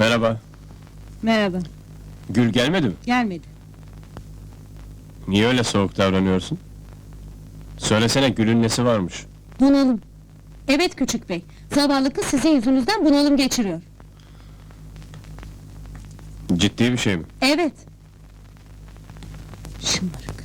Merhaba. Merhaba. Gül gelmedi mi? Gelmedi. Niye öyle soğuk davranıyorsun? Söylesene Gül'ün nesi varmış? Bunalım. Evet küçük bey. Zavallı kız sizin yüzünüzden bunalım geçiriyor. Ciddi bir şey mi? Evet. Şımarık.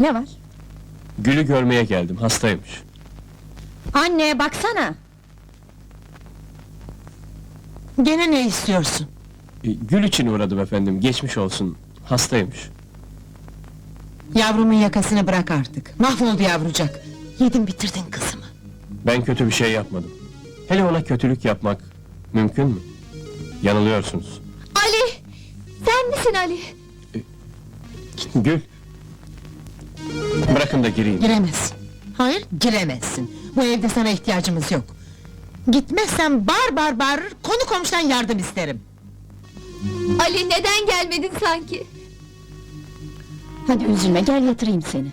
Ne var? Gül'ü görmeye geldim, hastaymış. Anne baksana. Gene ne istiyorsun? E, Gül için uğradım efendim, geçmiş olsun. Hastaymış. Yavrumun yakasını bırak artık. Mahvoldu yavrucak. Yedin bitirdin kızımı. Ben kötü bir şey yapmadım. Hele ona kötülük yapmak mümkün mü? Yanılıyorsunuz. Ali! Sen misin Ali? Gül! Bırakın da gireyim. Giremezsin. Hayır, giremezsin. Bu evde sana ihtiyacımız yok. Gitmezsen bar bar bağırır, konu komşudan yardım isterim. Ali neden gelmedin sanki? Hadi üzülme gel yatırayım seni.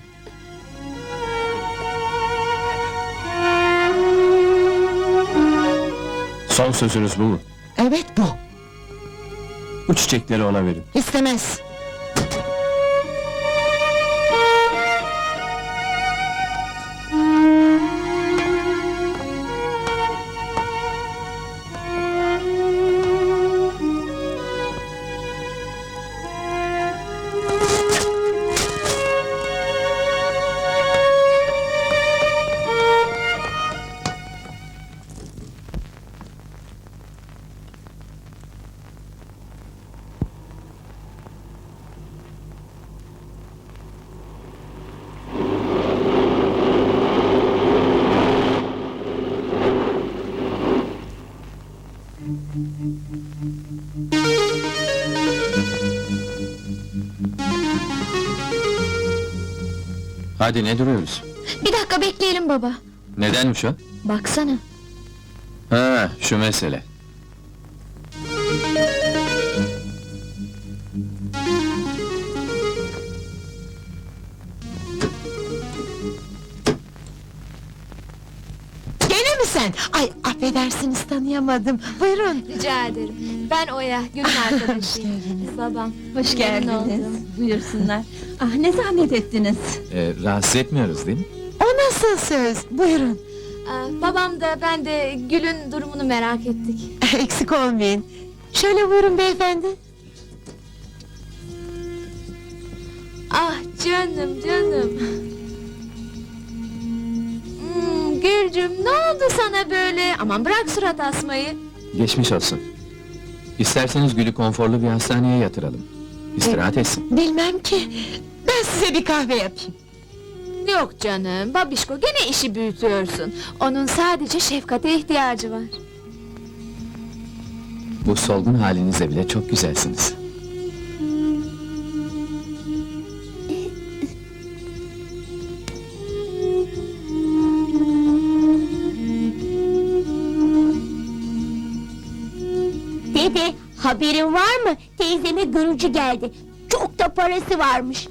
Son sözünüz bu mu? Evet bu. Bu çiçekleri ona verin. İstemez. Hadi ne duruyoruz? Bir dakika bekleyelim baba. Nedenmiş o? Baksana. Ha, şu mesele. Gene mi sen? Ay affedersiniz tanıyamadım. Buyurun. Rica ederim. Ben Oya, Gül'ün arkadaşıyım. Babam. Hoş geldiniz. Buyursunlar. Ah ne zahmet ettiniz. Ee, rahatsız etmiyoruz değil mi? O nasıl söz? Buyurun. Aa, babam da ben de Gül'ün durumunu merak ettik. Eksik olmayın. Şöyle buyurun beyefendi. Ah canım canım. Hmm, Gülcüm ne oldu sana böyle? Aman bırak surat asmayı. Geçmiş olsun. İsterseniz Gül'ü konforlu bir hastaneye yatıralım. İstirahat etsin. Bilmem ki. Ben size bir kahve yapayım. Yok canım, babişko gene işi büyütüyorsun. Onun sadece şefkate ihtiyacı var. Bu solgun halinizle bile çok güzelsiniz. Dede, haberin var mı? Teyzeme görücü geldi. Çok da parası varmış.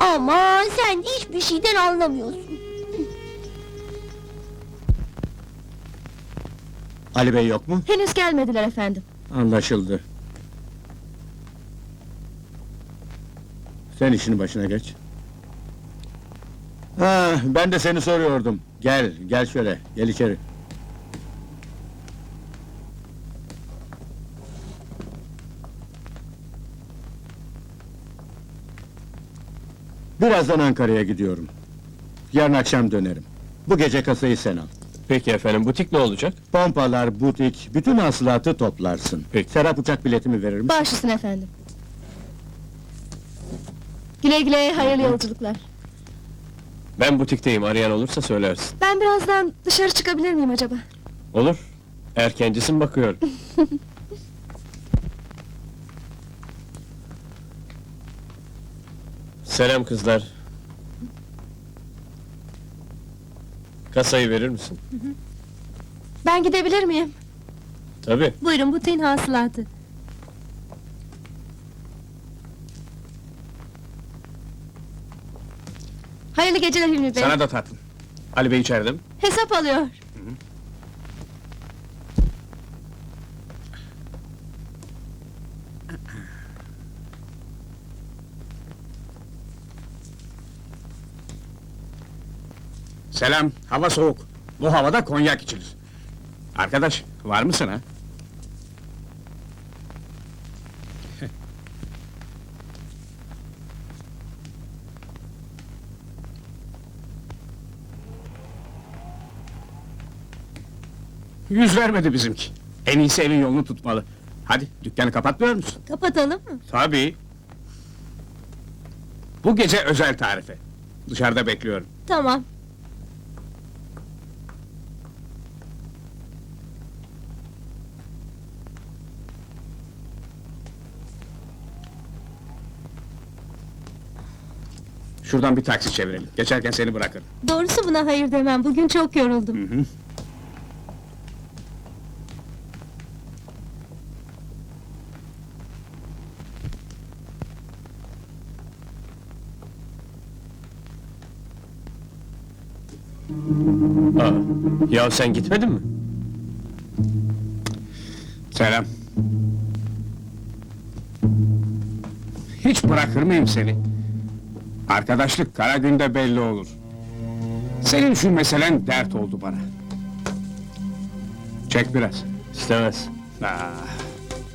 Ama sen hiçbir şeyden anlamıyorsun. Ali Bey yok mu? Henüz gelmediler efendim. Anlaşıldı. Sen işinin başına geç. Ha, ben de seni soruyordum. Gel, gel şöyle, gel içeri. Birazdan Ankara'ya gidiyorum. Yarın akşam dönerim. Bu gece kasayı sen al. Peki efendim, butik ne olacak? Pompalar, butik, bütün hasılatı toplarsın. Peki. Serap uçak biletimi verir misin? Bağışlasın efendim. Güle güle hayırlı yolculuklar. Ben butikteyim, arayan olursa söylersin. Ben birazdan dışarı çıkabilir miyim acaba? Olur. Erkencisin bakıyorum. Selam kızlar. Kasayı verir misin? Ben gidebilir miyim? Tabii. Buyurun bu hasılatı. Hayırlı geceler Hilmi Bey. Sana da tatlım. Ali Bey içeride mi? Hesap alıyor. Selam, hava soğuk. Bu havada konyak içilir. Arkadaş, var mısın ha? Yüz vermedi bizimki. En iyisi evin yolunu tutmalı. Hadi, dükkanı kapatmıyor musun? Kapatalım mı? Tabii. Bu gece özel tarife. Dışarıda bekliyorum. Tamam. Şuradan bir taksi çevirelim. Geçerken seni bırakırım. Doğrusu buna hayır demem. Bugün çok yoruldum. Aa, ya sen gitmedin mi? Selam. Hiç bırakır mıyım seni? Arkadaşlık kara günde belli olur. Senin şu meselen dert oldu bana. Çek biraz. İstemez. Ah,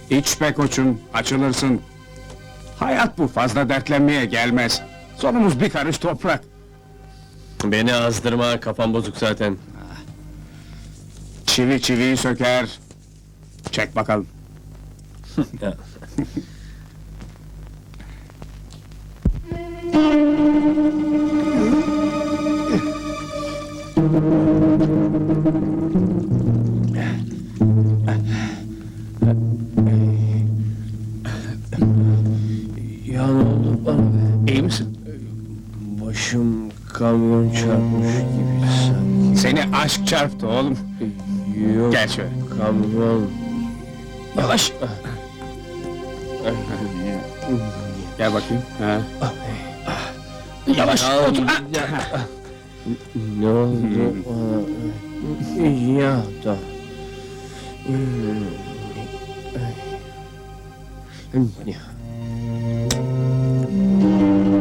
iç be koçum, açılırsın. Hayat bu, fazla dertlenmeye gelmez. Sonumuz bir karış toprak. Beni azdırma, kafam bozuk zaten. Çivi çiviyi söker. Çek bakalım. Ya. Ne oldu bana? İyi misin? Başım kamyon çarpmış gibi sanki. Seni aşk çarptı oğlum. Yok, Gel şöyle. kamyon. Yavaş. Gel bakayım. Ha. Yavaş. Ya, Otur. Ah. ya. Ne oldu bana? Ya da. Ya. Ha,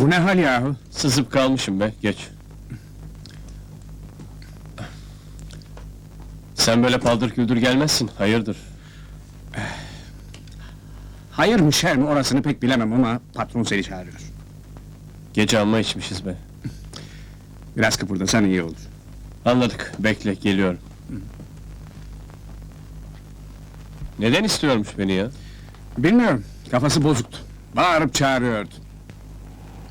Bu ne hal yahu? sızıp kalmışım be, geç. Sen böyle paldır küldür gelmezsin, hayırdır? Hayır mı şer mi orasını pek bilemem ama patron seni çağırıyor. Gece amma içmişiz be. Biraz kıpırdasan iyi olur. Anladık, bekle, geliyorum. Neden istiyormuş beni ya? Bilmiyorum, kafası bozuktu. Bağırıp çağırıyordu.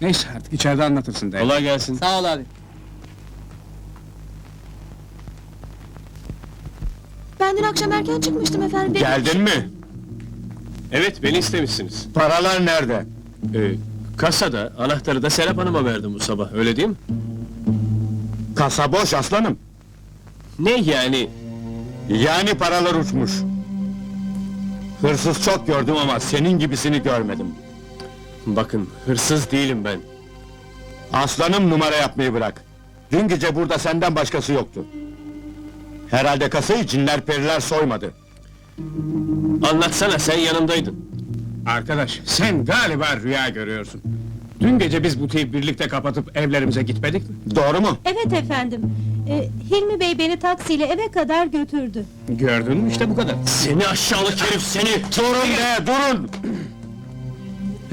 Neyse artık içeride anlatırsın de. Kolay gelsin. Sağ ol abi. Ben dün akşam erken çıkmıştım efendim. Geldin mi? Evet, beni istemişsiniz. Paralar nerede? Ee, Kasada, anahtarı da Serap Hanım'a verdim bu sabah, öyle değil mi? Kasa boş aslanım. Ne yani? Yani paralar uçmuş. Hırsız çok gördüm ama senin gibisini görmedim. Bakın, hırsız değilim ben. Aslanım numara yapmayı bırak. Dün gece burada senden başkası yoktu. Herhalde kasayı cinler periler soymadı. Anlatsana, sen yanındaydın. Arkadaş, sen galiba rüya görüyorsun. Dün gece biz butiği birlikte kapatıp evlerimize gitmedik mi? Doğru mu? Evet efendim. Ee, Hilmi Bey beni taksiyle eve kadar götürdü. Gördün mü işte bu kadar. Seni aşağılık herif seni! Durun be, durun!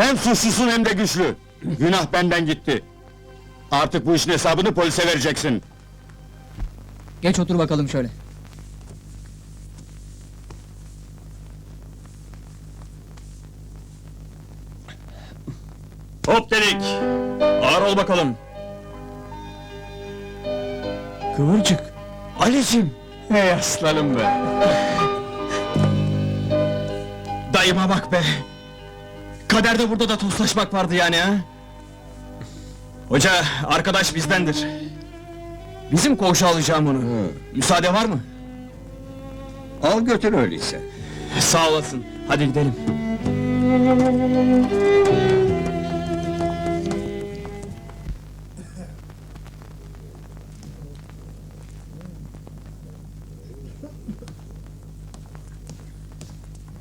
Hem suçlusun hem de güçlü. Günah benden gitti. Artık bu işin hesabını polise vereceksin. Geç otur bakalım şöyle. Hop dedik! Ağır ol bakalım! Kıvırcık! Ali'cim! Hey aslanım be! Dayıma bak be! Kaderde burada da tostlaşmak vardı yani ha? Hoca, arkadaş bizdendir. Bizim koğuşa alacağım onu. Müsaade var mı? Al götür öyleyse. Sağ olasın. Hadi gidelim.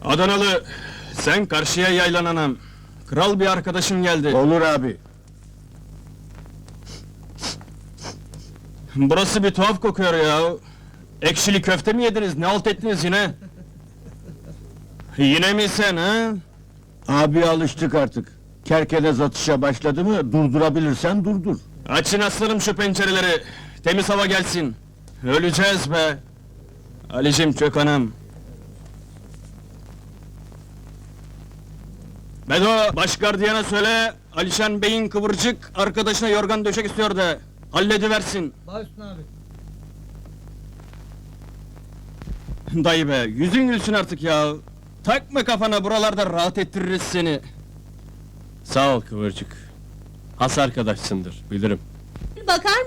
Adanalı, sen karşıya yaylan anam. Kral bir arkadaşım geldi. Olur abi. Burası bir tuhaf kokuyor ya. Ekşili köfte mi yediniz? Ne alt ettiniz yine? Yine mi sen ha? Abi alıştık artık. Kerkede atışa başladı mı durdurabilirsen durdur. Açın aslanım şu pencereleri. Temiz hava gelsin. Öleceğiz be. Alicim çök Bedo, baş gardiyana söyle, Alişan Bey'in kıvırcık arkadaşına yorgan döşek istiyor da. Hallediversin. Üstüne abi. Dayı be, yüzün gülsün artık ya. Takma kafana buralarda rahat ettiririz seni. Sağ ol Kıvırcık. Has arkadaşsındır, bilirim. Bakar